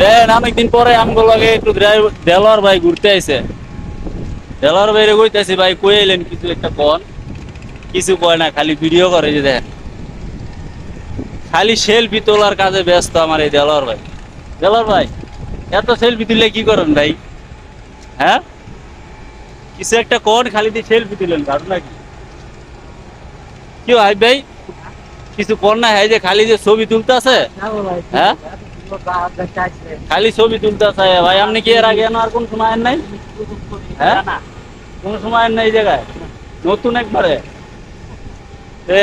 দেন অনেকদিন পরে আমগো লাগে একটু দেলোয়ার ভাই ঘুরতে আইছে। দেলোয়ার ভাইরে কইতাছি ভাই কই এলেন কিছু একটা কোন? কিছু কয় না খালি ভিডিও করে যে দেখেন। খালি সেলফি তোলার কাজে ব্যস্ত আমার এই দেলোয়ার ভাই। দেলোয়ার ভাই এত সেলফি তুললে কি করেন ভাই? হ্যাঁ? কিছু একটা কোন খালি দিয়ে সেলফি তুলেন ঘটনা কি কি ভাই ভাই? কিছু কর না হ্যাঁ যে খালি যে ছবি তুলতে আছে হ্যাঁ? খালি ছবি তুলতে আছে ভাই আপনি কি এর আগে এনো আর কোন সময় আয়েন নাই হ্যাঁ কোন সময় আয়েন নাই এই জায়গায় নতুন একবারে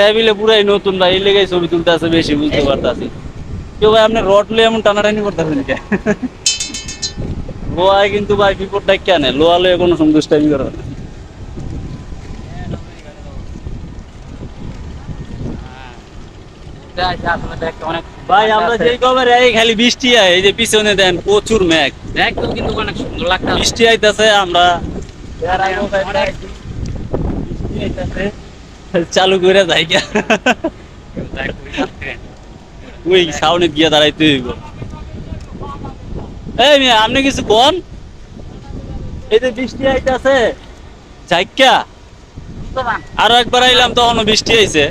এবিলে পুরাই নতুন ভাই এই লেগে ছবি তুলতে আছে বেশি বুঝতে পারতাছি কেউ ভাই আপনি রড লয়ে এমন টানাটানি করতেছেন কে লোয়ায় কিন্তু ভাই বিপদ ডাক কেন লোয়া লয়ে কোনো সন্তুষ্টামি করে না ভাই আমরা যেই কবে এই খালি বৃষ্টি আয় এই যে পিছনে দেন প্রচুর মেঘ। একদম কিন্তু অনেক সুন্দর বৃষ্টি আইতাছে আমরা চালু করে যাই গিয়া। ওই সাউনে গিয়া দাঁড়াইতে হইব। এই মিয়া আপনি কিছু কোন? এই যে বৃষ্টি আইতাছে যাইকা আরও একবার আইলাম তখনও বৃষ্টি আইছে।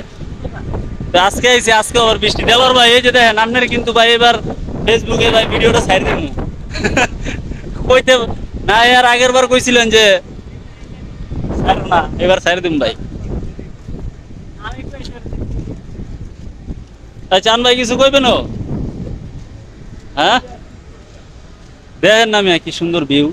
তো আজকে আইছে আজকে আবার বৃষ্টি। দেওয়ার ভাই এই যে দেখেন আপনার কিন্তু ভাই এবার ফেসবুকে ভাই ভিডিওটা ছাড় দিমু। কইতে না এর আগের বার কইছিলেন যে ছাড় না এবার ছাড় দিম ভাই। চান ভাই কিছু কইবেন? হ্যাঁ? দেখেন না মিয়া কি সুন্দর ভিউ